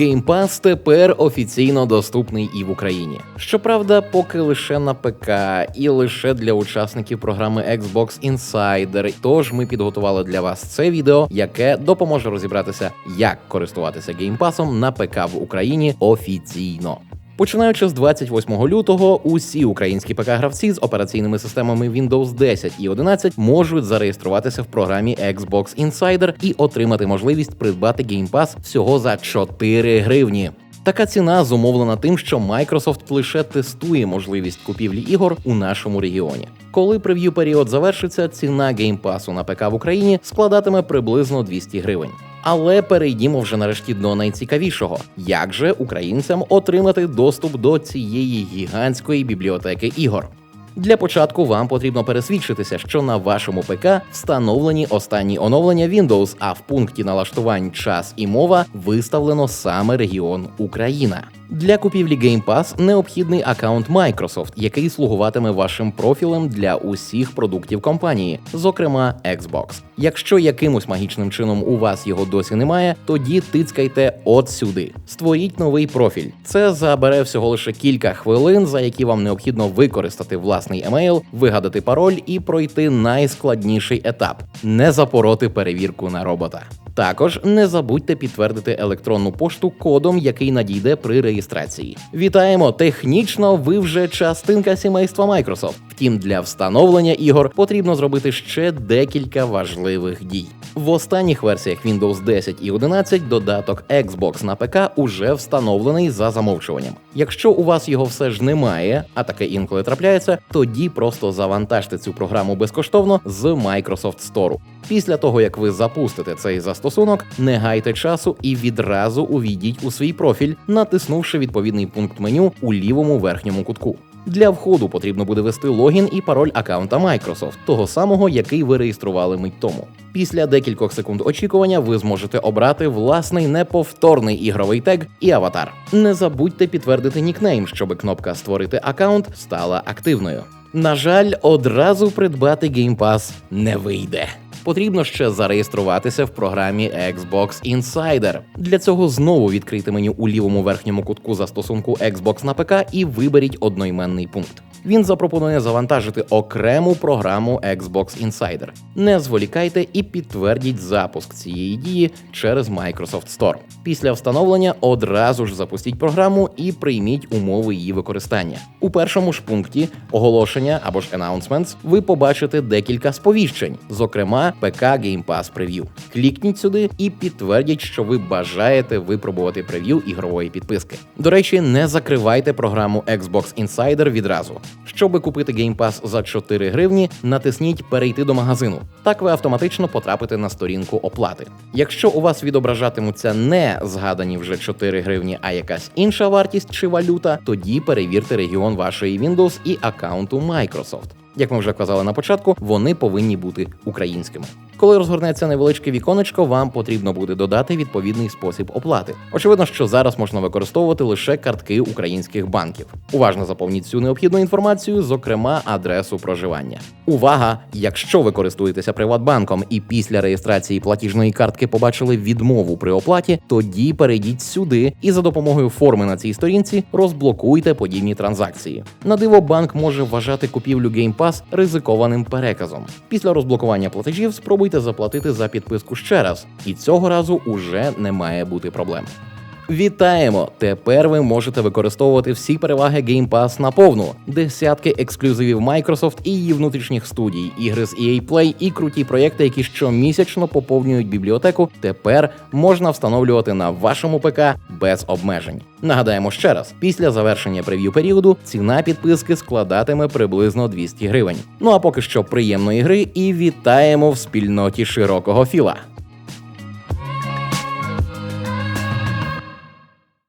Game Pass тепер офіційно доступний і в Україні. Щоправда, поки лише на ПК і лише для учасників програми Xbox Insider. Тож ми підготували для вас це відео, яке допоможе розібратися, як користуватися геймпасом на ПК в Україні офіційно. Починаючи з 28 лютого, усі українські ПК-гравці з операційними системами Windows 10 і 11 можуть зареєструватися в програмі Xbox Insider і отримати можливість придбати Game Pass всього за 4 гривні. Така ціна зумовлена тим, що Microsoft лише тестує можливість купівлі ігор у нашому регіоні. Коли прев'ю період завершиться, ціна Pass на ПК в Україні складатиме приблизно 200 гривень. Але перейдімо вже нарешті до найцікавішого: як же українцям отримати доступ до цієї гігантської бібліотеки ігор? Для початку вам потрібно пересвідчитися, що на вашому ПК встановлені останні оновлення Windows, а в пункті налаштувань час і мова виставлено саме регіон Україна. Для купівлі Game Pass необхідний аккаунт Microsoft, який слугуватиме вашим профілем для усіх продуктів компанії, зокрема Xbox. Якщо якимось магічним чином у вас його досі немає, тоді тицькайте от сюди. Створіть новий профіль. Це забере всього лише кілька хвилин, за які вам необхідно використати власний емейл, вигадати пароль і пройти найскладніший етап не запороти перевірку на робота. Також не забудьте підтвердити електронну пошту кодом, який надійде при реєстрації. Вітаємо! Технічно ви вже частинка сімейства Microsoft. Втім, для встановлення ігор потрібно зробити ще декілька важливих дій. В останніх версіях Windows 10 і 11 додаток Xbox на ПК уже встановлений за замовчуванням. Якщо у вас його все ж немає, а таке інколи трапляється, тоді просто завантажте цю програму безкоштовно з Microsoft Store. Після того, як ви запустите цей застосунок, не гайте часу і відразу увійдіть у свій профіль, натиснувши відповідний пункт меню у лівому верхньому кутку. Для входу потрібно буде ввести логін і пароль аккаунта Microsoft, того самого, який ви реєстрували мить тому. Після декількох секунд очікування ви зможете обрати власний неповторний ігровий тег і аватар. Не забудьте підтвердити нікнейм, щоб кнопка Створити аккаунт стала активною. На жаль, одразу придбати Pass не вийде. Потрібно ще зареєструватися в програмі Xbox Insider. Для цього знову відкрийте меню у лівому верхньому кутку застосунку Xbox на ПК і виберіть одноіменний пункт. Він запропонує завантажити окрему програму Xbox Insider. Не зволікайте і підтвердіть запуск цієї дії через Microsoft Store. Після встановлення одразу ж запустіть програму і прийміть умови її використання. У першому ж пункті оголошення або ж announcements ви побачите декілька сповіщень, зокрема ПК Game Pass Preview. Клікніть сюди і підтвердіть, що ви бажаєте випробувати прев'ю ігрової підписки. До речі, не закривайте програму Xbox Insider відразу. Щоби купити Game Pass за 4 гривні, натисніть Перейти до магазину. Так ви автоматично потрапите на сторінку оплати. Якщо у вас відображатимуться не згадані вже 4 гривні, а якась інша вартість чи валюта, тоді перевірте регіон вашої Windows і аккаунту Microsoft. Як ми вже казали на початку, вони повинні бути українськими. Коли розгорнеться невеличке віконечко, вам потрібно буде додати відповідний спосіб оплати. Очевидно, що зараз можна використовувати лише картки українських банків. Уважно заповніть цю необхідну інформацію, зокрема адресу проживання. Увага! Якщо ви користуєтеся Приватбанком і після реєстрації платіжної картки побачили відмову при оплаті, тоді перейдіть сюди і за допомогою форми на цій сторінці розблокуйте подібні транзакції. На диво банк може вважати купівлю Game Pass ризикованим переказом. Після розблокування платежів спробуйте заплатити за підписку ще раз, і цього разу уже не має бути проблем. Вітаємо! Тепер ви можете використовувати всі переваги Game Pass на десятки ексклюзивів Microsoft і її внутрішніх студій, ігри з EA Play і круті проєкти, які щомісячно поповнюють бібліотеку. Тепер можна встановлювати на вашому ПК без обмежень. Нагадаємо ще раз: після завершення прев'ю періоду ціна підписки складатиме приблизно 200 гривень. Ну а поки що приємної гри і вітаємо в спільноті широкого філа.